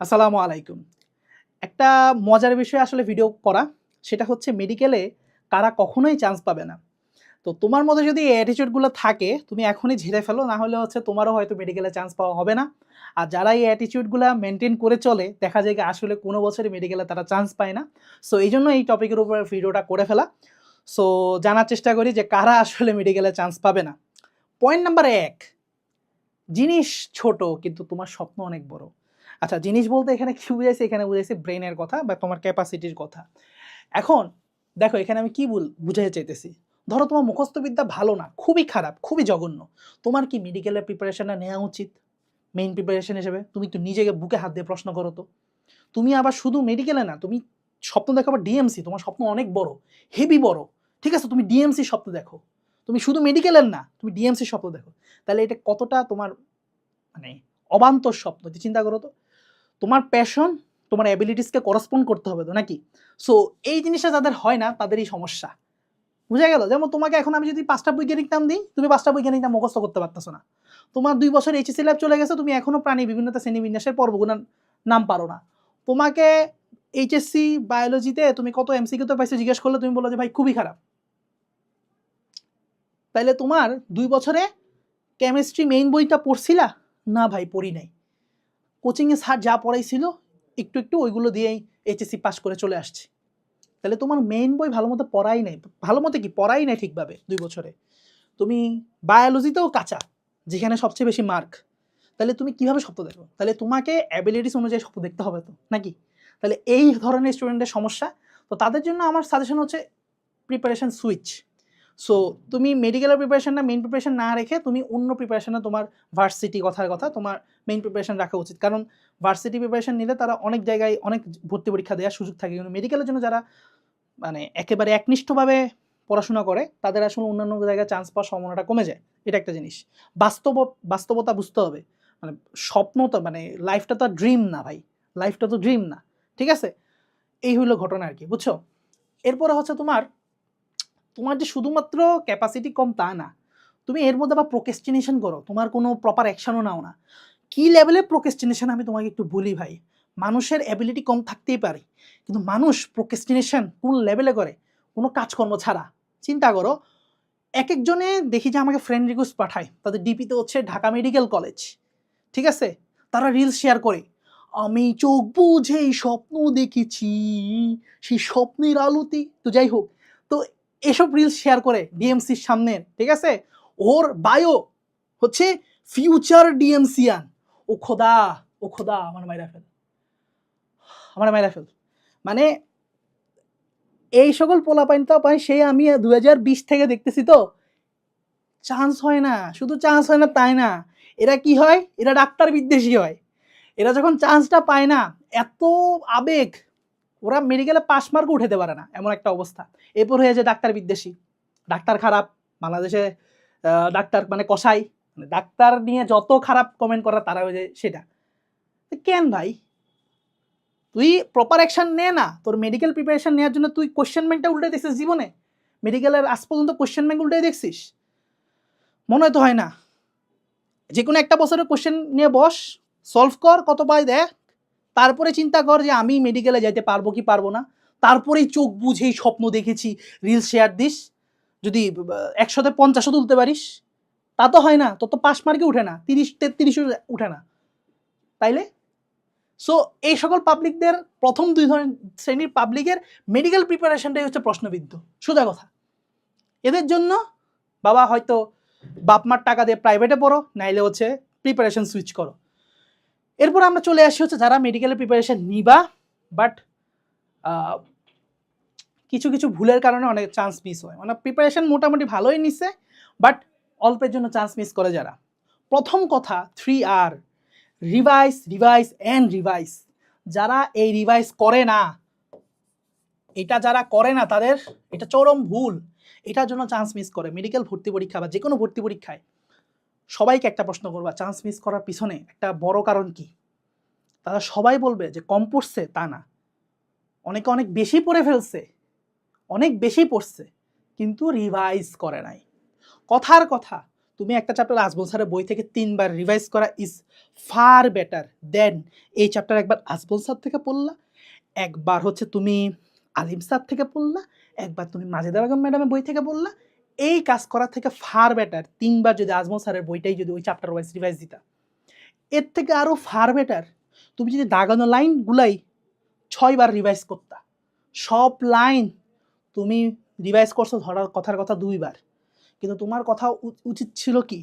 আসসালামু আলাইকুম। একটা মজার বিষয় আসলে ভিডিও করা, সেটা হচ্ছে মেডিকেলে কারা কখনোই চান্স পাবে না। তো তোমার মধ্যে যদি এই অ্যাটিচিউডগুলো থাকে, তুমি এখনই ঝেড়ে ফেলো, না হলে হচ্ছে তোমারও হয়তো মেডিকেলে চান্স পাওয়া হবে না। আর যারা এই অ্যাটিচিউডগুলো মেনটেন করে চলে, দেখা যায় আসলে কোনো বছরই মেডিকেলে তারা চান্স পায় না। সো এই জন্য এই টপিকের উপর ভিডিওটা করে ফেলা। সো জানার চেষ্টা করি যে কারা আসলে মেডিকেলে চান্স পাবে না। পয়েন্ট নাম্বার এক, জিনিস ছোট, কিন্তু তোমার স্বপ্ন অনেক বড়। আচ্ছা জিনিস বলতে এখানে কি বুঝাইছে? এখানে বুঝাইছে ব্রেনের কথা বা তোমার ক্যাপাসিটির কথা। এখন দেখো, এখানে আমি কি বল বুঝাইতে চাইতেছি? ধরো তোমার মুখস্থবিদ্যা ভালো না, খুবই খারাপ, খুবই জঘন্য। তোমার কি মেডিকেলের প্রিপারেশনটা নেওয়া উচিত? মেইন প্রিপারেশন হিসেবে? তুমি তো নিজেকে বুকে হাত দিয়ে প্রশ্ন করো তো। তুমি আবার শুধু মেডিকেলে না, তুমি স্বপ্ন দেখো আবার ডিএমসি তোমার স্বপ্ন অনেক বড় হেভি বড়। ঠিক আছে, তুমি ডিএমসি স্বপ্ন দেখো। তুমি শুধু মেডিকেলের না, তুমি ডিএমসি স্বপ্ন দেখো। তাহলে এটা কতটা তোমার মানে অবান্তর স্বপ্ন তুই চিন্তা করো তো, তোমার প্যাশন তোমার অ্যাবিলিটিসকে করসপন্ড করতে হবে তো নাকি? সো এই জিনিসটা যাদের হয় না, তাদেরই সমস্যা। বুঝা গেল? যেমন তোমাকে এখন আমি যদি পাঁচটা বৈজ্ঞানিক নাম দিই, তুমি পাঁচটা বৈজ্ঞানিক নাম মুখস্থ করতে পারতেছো না। তোমার দুই বছর এইচএসসি ল্যাব চলে গেছে, তুমি এখনও প্রাণী বিভিন্নতা শ্রেণীবিন্যাসের পর্বগুলোর নাম পারো না। তোমাকে এইচএসসি বায়োলজিতে তুমি কত এমসিকিউতে পাইছো জিজ্ঞেস করলে তুমি বলো যে, ভাই, খুবই খারাপ। তাইলে তোমার দুই বছরে কেমিস্ট্রি মেইন বইটা পড়ছিলা? না ভাই, পড়ি নাই। কোচিংয়ে স্যার যা পড়াইছিল, একটু একটু ওইগুলো দিয়েই এইচএসসি পাস করে চলে আসছি। তাহলে তোমার মেইন বই ভালো মতো পড়াই নাই। ভালো মতো কি? পড়াই নাই ঠিকভাবে দুই বছরে। তুমি বায়োলজিতেও কাঁচা, যেখানে সবচেয়ে বেশি মার্ক তাহলে তুমি কীভাবে স্বপ্ন দেখো? তাহলে তোমাকে অ্যাবিলিটিস অনুযায়ী স্বপ্ন দেখতে হবে তো, নাকি? তাহলে এই ধরনের স্টুডেন্টের সমস্যা, তো তাদের জন্য আমার সাজেশন হচ্ছে প্রিপারেশন সুইচ সো তুমি মেডিকেলের প্রিপারেশনটা মেইন প্রিপারেশন না রেখে তুমি অন্য প্রিপারেশনে তোমার ভার্সিটি কথার কথা, তোমার মেইন প্রিপারেশন রাখা উচিত। কারণ ভার্সিটি প্রিপারেশন নিলে তারা অনেক জায়গায় অনেক ভর্তি পরীক্ষা দেওয়ার সুযোগ থাকে। কিন্তু মেডিকেলের জন্য যারা মানে একেবারে একনিষ্ঠভাবে পড়াশোনা করে, তাদের আসলে অন্যান্য জায়গায় চান্স পাওয়ার সম্ভাবনাটা কমে যায়। এটা একটা জিনিস। বাস্তব, বাস্তবতা বুঝতে হবে। মানে স্বপ্ন তো মানে লাইফটা তো আর ড্রিম না ভাই। লাইফটা তো ড্রিম না। ঠিক আছে? এই হইল ঘটনা আর কি, বুঝছ? এরপরে হচ্ছে তোমার তোমার যে শুধুমাত্র ক্যাপাসিটি কম তা না, তুমি এর মধ্যে আবার প্রোকেস্টিনেশন করো, তোমার কোনো প্রপার অ্যাকশনও নাও না। কি লেভেলে প্রোকেস্টিনেশন আমি তোমাকে একটু বলি ভাই? মানুষের অ্যাবিলিটি কম থাকতেই পারে, কিন্তু মানুষ প্রোকেস্টিনেশন কোন লেভেলে করে? কোনো কাজকর্ম ছাড়া। চিন্তা করো এক একজনে দেখি যে আমাকে ফ্রেন্ড রিকোয়েস্ট পাঠায়, তাদের ডিপিতে হচ্ছে ঢাকা মেডিকেল কলেজ ঠিক আছে? তারা রিলস শেয়ার করে, আমি চোখ বুঝেই স্বপ্ন দেখেছি, সেই স্বপ্নের আলোতে। তো যাই হোক, তো এসব রিলস শেয়ার করে ডিএমসির সামনে, ঠিক আছে? ওর বায়ো হচ্ছে ফিউচার ডিএমসিয়ান ও খোদা ও খোদা, আমার মাইরা ফেল। আমার মাইরা ফেল। মানে এই সকল পোলাপাইন তো পাই সেই আমি দু হাজার বিশ থেকে দেখতেছি তো চান্স হয় না, শুধু চান্স হয় না, তাই না। এরা কি হয়? এরা ডাক্তার বিদ্বেষী হয়। এরা যখন চান্সটা পায় না, এত আবেগ ওরা মেডিকেলে পাস মার্ক উঠাতে পারে না, এমন একটা অবস্থা। এরপর হয়ে যে ডাক্তার বিদ্বেষী। ডাক্তার খারাপ, বাংলাদেশে ডাক্তার মানে কষাই মানে ডাক্তার নিয়ে যত খারাপ কমেন্ট করা তারা হয়ে যায় সেটা। কেন ভাই? তুই প্রপার অ্যাকশন নে না। তোর মেডিকেল প্রিপারেশন নেওয়ার জন্য তুই কোশ্চেন ব্যাংকটা উল্টে দেখছিস জীবনে। মেডিকেলের আজ পর্যন্ত কোশ্চেন ব্যাংক উল্টে দেখছিস। মনে হয় তো হয় না। যে কোনো একটা বছরের কোশ্চেন নিয়ে বস। সলভ কর, কত পাই দেখ তারপরে চিন্তা কর যে আমি মেডিকেলে যাইতে পারব কি পারব না। তারপরেই চোখ বুঝেই স্বপ্ন দেখেছি রিলস শেয়ার দিস। যদি একশোতে পঞ্চাশও তুলতে পারিস, তা তো হয় না। তোর তো পাস মার্কে উঠে না, তিরিশ, তেত্রিশও উঠে না। তাইলে? সো এই সকল পাবলিকদের প্রথম দুই ধরনের শ্রেণির পাবলিকের মেডিকেল প্রিপারেশনটাই হচ্ছে প্রশ্নবিদ্ধ। সোজা কথা। এদের জন্য বাবা হয়তো বাপ মার টাকা দিয়ে প্রাইভেটে পড়ো, নাইলে হচ্ছে প্রিপারেশন সুইচ করো। এরপর আমরা চলে আসি হচ্ছে যারা মেডিকেলের প্রিপারেশান নিবা বাট কিছু কিছু ভুলের কারণে অনেক চান্স মিস হয়। মানে প্রিপারেশন মোটামুটি ভালোই নিছে বাট অল্পের জন্য চান্স মিস করে যারা। প্রথম কথা থ্রি আর রিভাইস রিভাইস অ্যান্ড রিভাইস যারা এই রিভাইস করে না, এটা যারা করে না তাদের, এটা চরম ভুল। এটার জন্য চান্স মিস করে। মেডিকেল ভর্তি পরীক্ষা বা যে কোনো ভর্তি পরীক্ষায় সবাইকে একটা প্রশ্ন করবা চান্স মিস করার পিছনে একটা বড় কারণ কি? তারা সবাই বলবে যে কম পড়ছে, তা না। অনেকে অনেক বেশি পড়ে ফেলছে, অনেক বেশি পড়ছে, কিন্তু রিভাইজ করে নাই। কথার কথা, তুমি একটা চ্যাপ্টার আজমল স্যারের বই থেকে তিনবার রিভাইজ করা ইজ ফার বেটার দেন এই চ্যাপ্টার একবার আজমল স্যার থেকে পড়লা, একবার হচ্ছে তুমি আলিম স্যার থেকে পড়লা, একবার তুমি মাজেদা বেগম ম্যাডামের বই থেকে পড়লা, এই কাজ করার থেকে ফার বেটার তিনবার যদি আজমল স্যারের বইটাই যদি ওই চ্যাপ্টার ওয়াইজ রিভাইজ দিতা। এর থেকে আরও ফার বেটার তুমি যদি দাগানো লাইনগুলাই ছয়বার রিভাইজ করতা, সব লাইন তুমি রিভাইজ করছ ধরার কথার কথা দুইবার। কিন্তু তোমার কথা উচিত ছিল কি?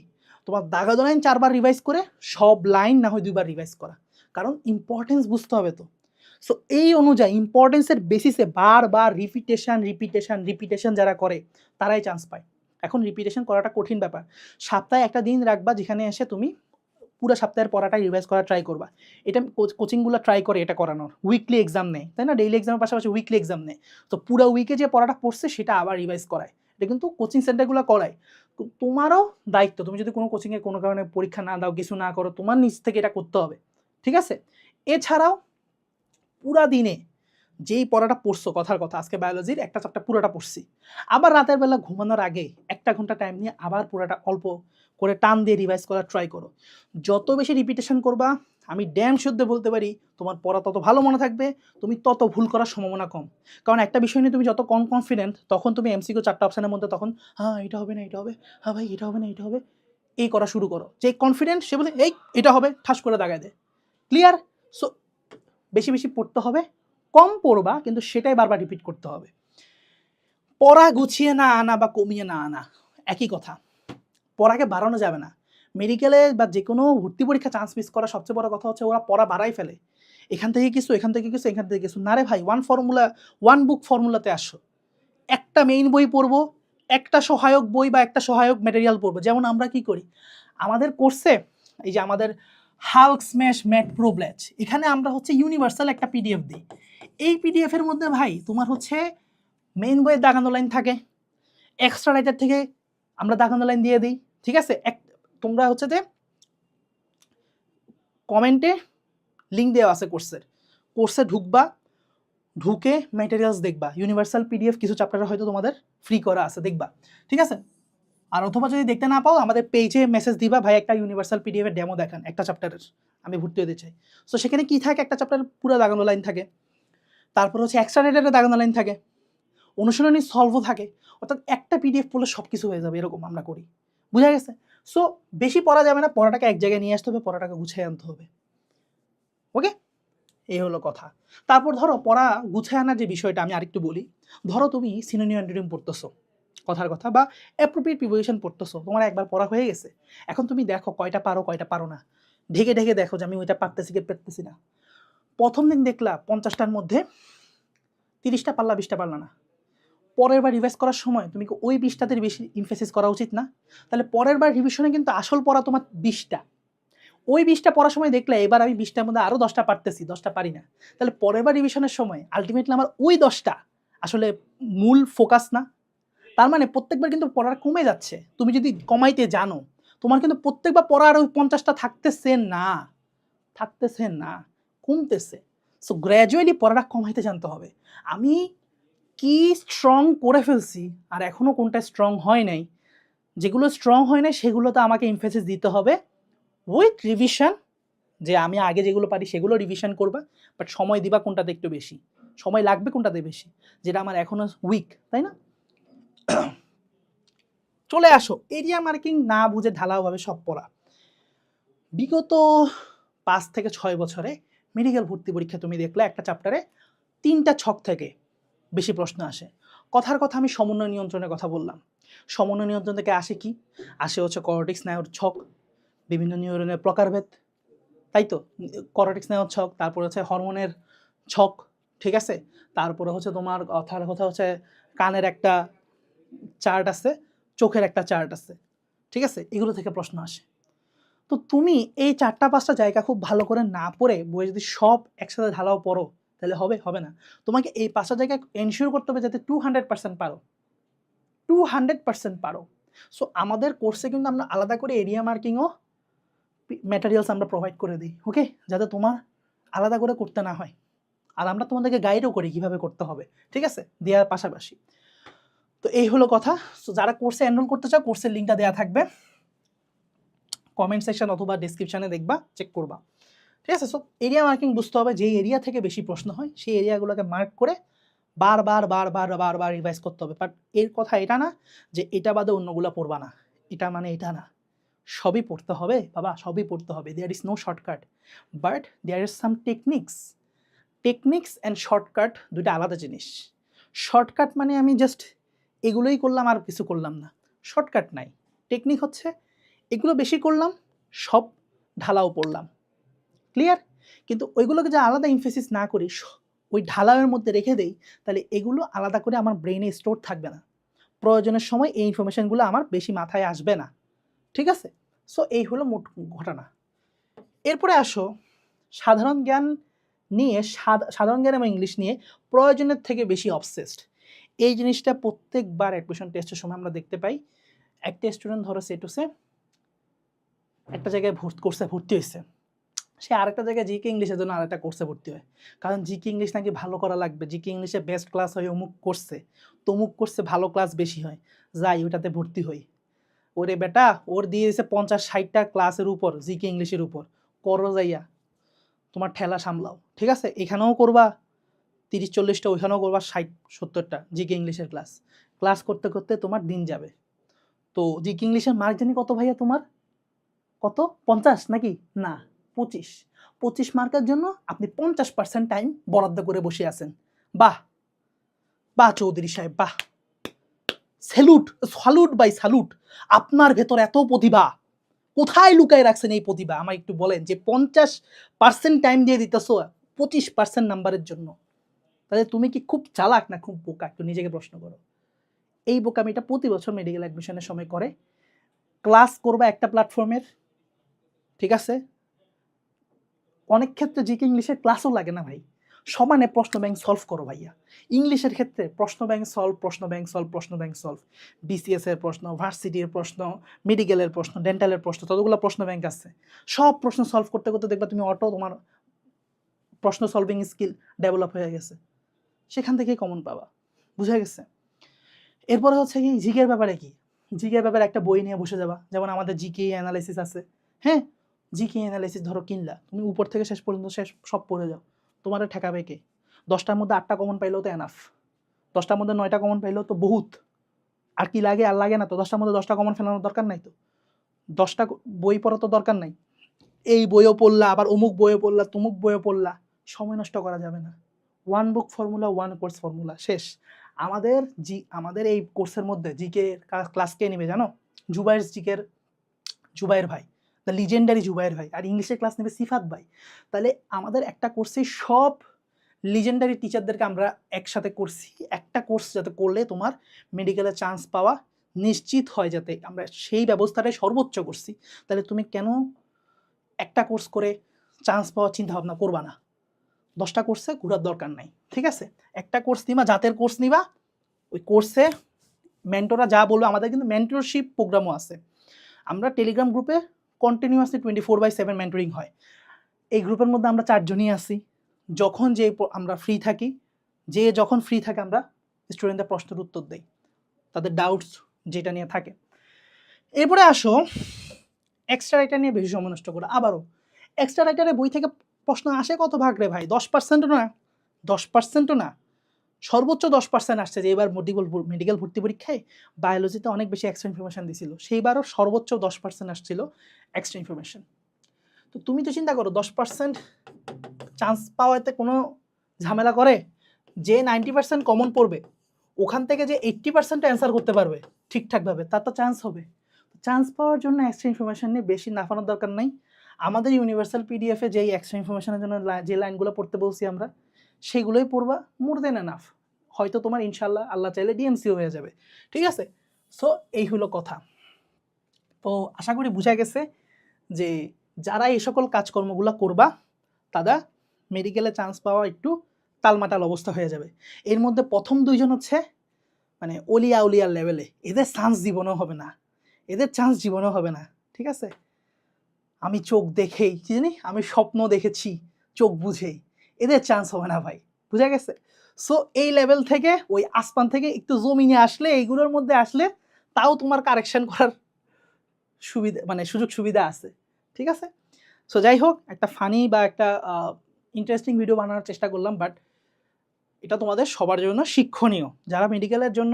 তোমার দাগানো লাইন চারবার রিভাইজ করে সব লাইন না হয় দুইবার রিভাইজ করা। কারণ ইম্পর্টেন্স বুঝতে হবে তো। সো এই অনুযায়ী ইম্পর্টেন্সের বেসিসে বারবার রিপিটেশন রিপিটেশন রিপিটেশন যারা করে, তারাই চান্স পায়। এখন রিপিটেশন করাটা কঠিন ব্যাপার। সপ্তাহে একটা দিন রাখবা যেখানে এসে তুমি পুরো সপ্তাহের পড়াটা রিভাইজ করা ট্রাই করবা। এটা কোচিংগুলো ট্রাই করে এটা করানোর। উইকলি এক্সাম নেয়, তাই না? ডেইলি এক্সামের পাশাপাশি উইকলি এক্সাম নেয়। তো পুরো উইকে যে পড়াটা পড়ছে, সেটা আবার রিভাইজ করায়। এটা কিন্তু কোচিং সেন্টারগুলো করায়। তোমারও দায়িত্ব, তুমি যদি কোনো কোচিংয়ে কোনো কারণে পরীক্ষা না দাও, কিছু না করো, তোমার নিজ থেকে এটা করতে হবে। ঠিক আছে? এছাড়াও পুরা দিনে যেই পড়াটা পড়ছো, কথার কথা, আজকে বায়োলজির একটা চ্যাপ্টার পুরোটা পড়ছি। আবার রাতের বেলা ঘুমানোর আগে একটা ঘণ্টা টাইম নিয়ে আবার পুরোটা অল্প করে টান দিয়ে রিভাইজ করার ট্রাই করো। যত বেশি রিপিটেশন করবা, আমি ড্যাম শুদ্ধ বলতে পারি, তোমার পড়া তত ভালো মনে থাকবে, তুমি তত ভুল করার সম্ভাবনা কম। কারণ একটা বিষয় নিয়ে তুমি যত কম কনফিডেন্ট তখন তুমি এমসিকিউ চারটা অপশনের মধ্যে তখন হ্যাঁ এটা হবে না, এটা হবে হ্যাঁ ভাই, এটা হবে না, এটা হবে, এই করা শুরু করো। যে কনফিডেন্ট সে বলে, এই, এটা হবে, ঠাস করে দাগায় দে। ক্লিয়ার সো বেশি বেশি পড়তে হবে কম পড়বা, কিন্তু সেটাই বারবার রিপিট করতে হবে। পড়া গুছিয়ে না আনা বা কমিয়ে না আনা, একই কথা। পড়াকে বাড়ানো যাবে না। মেডিকেলে বা যে কোনো ভর্তি পরীক্ষা চান্স মিস করা সবচেয়ে বড় কথা হচ্ছে ওরা পড়া বাড়াই ফেলে। এখান থেকে কিছু, এখান থেকে কিছু, এখান থেকে কিছু। না রে ভাই ওয়ান ফর্মুলা ওয়ান বুক ফর্মুলাতে আসো। একটা মেইন বই পড়ব, একটা সহায়ক বই বা একটা সহায়ক ম্যাটেরিয়াল পড়ব। যেমন আমরা কি করি? আমাদের কোর্সে এই যে আমাদের হাল্ক স্ম্যাশ ম্যাট প্রো ব্ল্যাচ এখানে আমরা হচ্ছে ইউনিভার্সাল একটা পিডিএফ দিই। এই পিডিএফ এর মধ্যে ভাই তোমার হচ্ছে মেইন বইয়ের দাগানো লাইন থাকে। এক্সট্রা রাইটার থেকে আমরা দাগানো লাইন দিয়ে দিই, ঠিক আছে? এক, তোমরা হচ্ছে যে কমেন্টে লিঙ্ক দেওয়া আছে কোর্সের কোর্সে ঢুকবা, ঢুকে ম্যাটেরিয়ালস দেখবা। ইউনিভার্সাল পিডিএফ কিছু চ্যাপ্টারে হয়তো তোমাদের ফ্রি করা আছে, দেখবা। ঠিক আছে? আর অথবা যদি দেখতে না পাও, আমাদের পেজে মেসেজ দিবা, ভাই, একটা ইউনিভার্সাল পিডিএফের ডেমো দেখান, একটা চ্যাপ্টারের আমি ভর্তি হতে চাই। সো সেখানে কি থাকে? একটা চ্যাপ্টার পুরো দাগানো লাইন থাকে। তারপর হচ্ছে এক্সট্রা রেটের দাগানো লাইন থাকে, অনুশীলনী সলভও থাকে, অর্থাৎ একটা পিডিএফ পড়লে সব কিছু হয়ে যাবে, এরকম আমরা করি। বুঝা গেছে? সো বেশি পড়া যাবে না, পড়াটাকে এক জায়গায় নিয়ে আসতে হবে, পড়াটাকে গুছিয়ে আনতে হবে। ওকে এই হলো কথা। তারপর ধরো, পড়া গুছিয়ে আনার যে বিষয়টা আমি আরেকটু বলি, ধরো তুমি সিনোনিয়াম অ্যান্টোনিম পড়তেছো, কথার কথা, বা অ্যাপ্রোপ্রিয়েট প্রিপোজিশন পড়তেছো, তোমার একবার পড়া হয়ে গেছে, এখন তুমি দেখো কয়টা পারো কয়টা পারো না। ঢেকে ঢেকে দেখো যে আমি ওইটা পারতেছি কি পারতেছি না। প্রথম দিন দেখলা পঞ্চাশটার মধ্যে তিরিশটা পারলা, বিশটা পারলা না। পরের বার রিভাইজ করার সময় তুমি কি ওই বিশটাতে বেশি ইনফেসিস করা উচিত না? তাহলে পরের বার রিভিশনে কিন্তু আসল পড়া তোমার বিশটা। ওই বিশটা পড়ার সময় দেখলে এবার আমি বিশটার মধ্যে আরও দশটা পারতেছি, দশটা পারি না। তাহলে পরের বার রিভিশনের সময় আলটিমেটলি আমার ওই দশটা আসলে মূল ফোকাস না। তার মানে প্রত্যেকবার কিন্তু পড়ার কমে যাচ্ছে। তুমি যদি কমাইতে জানো, তোমার কিন্তু প্রত্যেকবার পড়ার ওই পঞ্চাশটা থাকতেছে না থাকতেছে না। কমতেছে। সো গ্র্যাজুয়ালি পড়াটা কমাইতে জানতে হবে। আমি কি স্ট্রং করে ফেলছি, আর এখনও কোনটা স্ট্রং হয় নাই, যেগুলো স্ট্রং হয় নাই, সেগুলো তো আমাকে ইমফেসিস দিতে হবে উইথ রিভিশন যে আমি আগে যেগুলো পারি সেগুলো রিভিশন করবা বাট সময় দিবা কোনটাতে একটু বেশি। সময় লাগবে কোনটাতে বেশি, যেটা আমার এখনও উইক তাই না? চলে আসো। এরিয়া মার্কিং না বুঝে ঢালাওভাবে সব পড়া। বিগত পাঁচ থেকে ছয় বছরে মেডিকেল ভর্তি পরীক্ষা তুমি দেখলে একটা চ্যাপ্টারে তিনটা ছক থেকে বেশি প্রশ্ন আসে। কথার কথা আমি সমন্বয় নিয়ন্ত্রণের কথা বললাম। সমন্বয় নিয়ন্ত্রণ থেকে আসে কি? আসে হচ্ছে করোটিক্স স্নায়ুর ছক, বিভিন্ন নিউরনের প্রকারভেদ, তাই তো? করোটিক্স স্নায়ুর ছক, তারপর হচ্ছে হরমোনের ছক, ঠিক আছে? তারপরে হচ্ছে তোমার কথার কথা হচ্ছে কানের একটা চার্ট আছে, চোখের একটা চার্ট আছে, ঠিক আছে? এগুলো থেকে প্রশ্ন আসে। তো তুমি এই চারটা পাঁচটা জায়গা খুব ভালো করে না পড়ে বইয়ে যদি সব একসাথে ঢালাও পড়ো, তাহলে হবে হবে না। তোমাকে এই পাঁচটা জায়গায় এনশিওর করতে হবে যাতে টু হান্ড্রেড পার্সেন্ট পারো। টু হান্ড্রেড পার্সেন্ট পারো। সো আমাদের কোর্সে কিন্তু আমরা আলাদা করে এরিয়া মার্কিংও ম্যাটেরিয়ালস আমরা প্রোভাইড করে দিই ওকে যাতে তোমার আলাদা করে করতে না হয়। আর আমরা তোমাদেরকে গাইডও করি কীভাবে করতে হবে, ঠিক আছে? দেওয়ার পাশাপাশি। তো এই হলো কথা। সো যারা কোর্সে এনরোল করতে চাও কোর্সের লিঙ্কটা দেওয়া থাকবে। কমেন্ট সেকশন অথবা ডিসক্রিপশানে দেখবা চেক করবা। ঠিক আছে? সো এরিয়া মার্কিং বুঝতে হবে যেই এরিয়া থেকে বেশি প্রশ্ন হয়, সেই এরিয়াগুলোকে মার্ক করে বারবার বারবার বারবার রিভাইজ করতে হবে। বাট এর কথা এটা না যে এটা বাদে অন্যগুলো পড়বা না। এটা মানে এটা না। সবই পড়তে হবে, বাবা, সবই পড়তে হবে। There is no shortcut but there is some techniques techniques and shortcut দুইটা আলাদা জিনিস। শর্টকাট মানে আমি জাস্ট এগুলোই করলাম আর কিছু করলাম না। শর্টকাট নাই। টেকনিক হচ্ছে এগুলো বেশি করলাম, সব ঢালাও পড়লাম। ক্লিয়ার কিন্তু ওইগুলোকে যে আলাদা ইমফেসিস না করি ওই ঢালাওয়ের মধ্যে রেখে দেই, তাহলে এগুলো আলাদা করে আমার ব্রেনে স্টোর থাকবে না। প্রয়োজনের সময় এই ইনফরমেশনগুলো আমার বেশি মাথায় আসবে না। ঠিক আছে? সো এই হলো মোট ঘটনা। এরপরে আসো, সাধারণ জ্ঞান নিয়ে, সাধ- সাধারণ জ্ঞান এবং ইংলিশ নিয়ে প্রয়োজনের থেকে বেশি অবসেসড এই জিনিসটা প্রত্যেকবার অ্যাডমিশন টেস্টের সময় আমরা দেখতে পাই। একটা স্টুডেন্ট ধরো সেটুসে একটা জায়গায় ভর্তি কোর্সে ভর্তি হয়েছে। সে আরেকটা জায়গায় জিকে ইংলিশের জন্য আরেকটা কোর্সে ভর্তি হয়। কারণ জিকে ইংলিশ নাকি ভালো করা লাগবে। জিকে ইংলিশে বেস্ট ক্লাস হয় অমুক কোর্সে তমুক কোর্সে ভালো ক্লাস বেশি হয়। যাই ওটাতে ভর্তি হই। ওরে বেটা, ওর দিয়ে দিয়েছে পঞ্চাশ, ষাটটা ক্লাসের উপর জিকে ইংলিশের উপর। করো যাইয়া। তোমার ঠেলা সামলাও। ঠিক আছে? এখানেও করবা। তিরিশ, চল্লিশটা, ওইখানেও করবা। ষাট, সত্তরটা জিকে ইংলিশের ক্লাস ক্লাস করতে করতে তোমার দিন যাবে। তো জিকে ইংলিশের মার্ক জানি কত ভাইয়া তোমার? কত? পঞ্চাশ নাকি? না, পঁচিশ। পঁচিশ মার্কের জন্য আপনি পঞ্চাশ পার্সেন্ট টাইম বরাদ্দ করে বসে আছেন। বাহ! বাহ, চৌধুরী সাহেব, বাহ! স্যালুট স্যালুট বাই স্যালুট আপনার ভেতর এত প্রতিভা। কোথায় লুকায় রাখছেন এই প্রতিভা? আমায় একটু বলেন যে পঞ্চাশ পার্সেন্ট টাইম দিয়ে দিতেছো পঁচিশ পার্সেন্ট নাম্বারের জন্য। তাহলে তুমি কি খুব চালাক না খুব বোকা? একটু নিজেকে প্রশ্ন করো। এই বোকামিটা প্রতি বছর মেডিকেল অ্যাডমিশনের সময় করে। ক্লাস করবা একটা প্ল্যাটফর্মের ঠিক আছে? অনেক ক্ষেত্রে জিকে ইংলিশের ক্লাসও লাগে না ভাই? সমানে প্রশ্ন ব্যাংক সলভ করো ভাইয়া। ইংলিশের ক্ষেত্রে প্রশ্ন ব্যাংক সলভ প্রশ্ন ব্যাংক সলভ প্রশ্ন ব্যাংক সলভ বিসিএস এর প্রশ্ন ভার্সিটির প্রশ্ন মেডিকেলের প্রশ্ন ডেন্টালের প্রশ্ন, ততগুলো প্রশ্ন ব্যাংক আছে। সব প্রশ্ন সলভ করতে করতে দেখবা তুমি অটো তোমার প্রশ্ন সলভিং স্কিল ডেভেলপ হয়ে গেছে। সেখান থেকেই কমন পাবা। বুঝা গেছে? এরপরে হচ্ছে কি, জিকের ব্যাপারে কি? জিকের ব্যাপারে একটা বই নিয়ে বসে যাবা। যেমন আমাদের জিকে অ্যানালাইসিস আছে। হ্যাঁ? জিকে অ্যানালাইসিস ধরো কিনলা, তুমি উপর থেকে শেষ পর্যন্ত শেষ, সব পড়ে যাও। তোমার ঠেকাবে কে? দশটার মধ্যে আটটা কমন পাইলেও তো এনাফ দশটার মধ্যে নয়টা কমন পাইলেও তো বহুত। আর কি লাগে আর লাগে না তো? দশটার মধ্যে দশটা কমন ফেলানোর দরকার নাই তো? দশটা বই পড়া তো দরকার নাই। এই বইও পড়লা, আবার অমুক বইও পড়লা, তুমুক বইও পড়লা, সময় নষ্ট করা যাবে না। One book formula one course formula শেষ। আমাদের জি, আমাদের এই কোর্সের মধ্যে জিকে ক্লাস কে নেবে জানো? জুবাইর জিকের জুবাইর ভাই। দ্য লিজেন্ডারি জুবাইর ভাই, আর ইংলিশের ক্লাস নেবে সিফাত ভাই। তাহলে আমাদের একটা কোর্সে সব লিজেন্ডারি টিচারদেরকে আমরা একসাথে করছি। একটা কোর্স যাতে করলে তোমার মেডিকেলে চান্স পাওয়া নিশ্চিত হয় যাতে আমরা সেই ব্যবস্থাটাই সর্বোচ্চ করছি। তাহলে তুমি কেন একটা কোর্স করে চান্স পাওয়ার চিন্তা ভাবনা করবা না? দশটা কোর্সে ঘোরার দরকার নাই, ঠিক আছে? একটা কোর্স নিবা জাতের কোর্স নিবা, ওই কোর্সে মেন্টররা যা বলবে, আমাদের কিন্তু মেন্টরশিপ প্রোগ্রামও আছে। আমরা টেলিগ্রাম গ্রুপে continuously twenty four by seven mentoring হয়। এই গ্রুপের মধ্যে আমরা চারজনই আছি। যখন যে আমরা ফ্রি থাকি, যে যখন ফ্রি থাকে আমরা স্টুডেন্টদের প্রশ্নের উত্তর দেই। তাদের ডাউটস যেটা নিয়ে থাকে। এরপরে আসো এক্সট্রা রাইটার নিয়ে বেশি সময় নষ্ট করে। আবারও এক্সট্রা রাইটারের বই থেকে প্রশ্ন আসে কত ভাগ রে ভাই? দশ পার্সেন্টও না দশ পার্সেন্টও না। সর্বোচ্চ দশ পার্সেন্ট আসছে যে এবার মেডিকেল মেডিকেল ভর্তি পরীক্ষায় বায়োলজিতে অনেক বেশি এক্সট্রা ইনফরমেশন দিছিল। সেইবারও সর্বোচ্চ দশ পার্সেন্ট আসছিল এক্সট্রা ইনফরমেশন তো তুমি তো চিন্তা করো, দশ পার্সেন্ট চান্স পাওয়াতে কোনো ঝামেলা করে যে নাইনটি পার্সেন্ট কমন পড়বে, ওখান থেকে যে এইট্টি পার্সেন্ট অ্যান্সার করতে পারবে ঠিকঠাকভাবে, তার তো চান্স হবে। চান্স পাওয়ার জন্য এক্সট্রা ইনফরমেশান নিয়ে বেশি নাফানোর দরকার নাই। আমাদের ইউনিভার্সাল পিডিএফে যেই এক্সট্রা ইনফরমেশনের জন্য যে লাইনগুলো পড়তে বলছি আমরা সেগুলোই পড়বা মোর দেন এনাফ হয়তো তোমার ইনশাল্লাহ আল্লাহ চাইলে ডিএমসিও হয়ে যাবে। ঠিক আছে? সো এই হলো কথা। তো আশা করি বোঝা গেছে যে যারা এই সকল কাজকর্মগুলো করবা, তারা মেডিকেলে চান্স পাওয়া একটু তালমাটাল অবস্থা হয়ে যাবে। এর মধ্যে প্রথম দুইজন হচ্ছে মানে অলিয়া উলিয়ার লেভেলে এদের চান্স জীবনেও হবে না। এদের চান্স জীবনেও হবে না। ঠিক আছে? আমি চোখ দেখেই জানি? আমি স্বপ্ন দেখেছি, চোখ বুঝেই। এদের চান্স হবে না ভাই, বুঝা গেছে? সো এই লেভেল থেকে, ওই আসমান থেকে একটু জমিনে আসলে, এইগুলোর মধ্যে আসলে তাও তোমার কারেকশন করার সুবিধা মানে সুযোগ সুবিধা আছে, ঠিক আছে? সো যাই হোক, একটা ফানি বা একটা ইন্টারেস্টিং ভিডিও বানানোর চেষ্টা করলাম বাট এটা তোমাদের সবার জন্য শিক্ষণীয়। যারা মেডিকেলের জন্য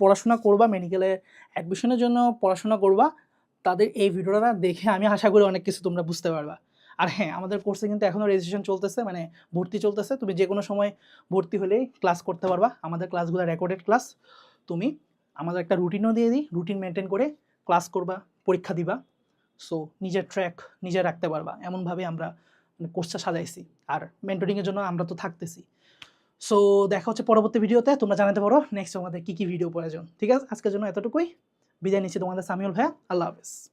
পড়াশোনা করবা মেডিকেলে অ্যাডমিশনের জন্য পড়াশোনা করবা, তাদের এই ভিডিওটা দেখে আমি আশা করি অনেক কিছু তোমরা বুঝতে পারবা। আর হ্যাঁ আমাদের কোর্সে কিন্তু এখনও রেজিস্ট্রেশন চলতেছে মানে ভর্তি চলতেছে। তুমি যে কোনো সময় ভর্তি হলেই ক্লাস করতে পারবা। আমাদের ক্লাসগুলো রেকর্ডেড ক্লাস তুমি আমাদের একটা রুটিনও দিয়ে দিই রুটিন মেনটেন করে ক্লাস করবা, পরীক্ষা দিবা। সো নিজের ট্র্যাক নিজে রাখতে পারবা। এমনভাবে আমরা মানে কোর্সটা সাজাইছি। আর মেন্টরিংয়ের জন্য আমরা তো থাকতেছি। সো দেখা হচ্ছে পরবর্তী ভিডিওতে তোমরা জানাতে পারো নেক্সট আমাদের কী কী ভিডিও প্রয়োজন। ঠিক আছে? আজকের জন্য এতটুকুই। বিদায় নিচ্ছি তোমাদের সামিউল ভাইয়া। আল্লাহ হাফেজ।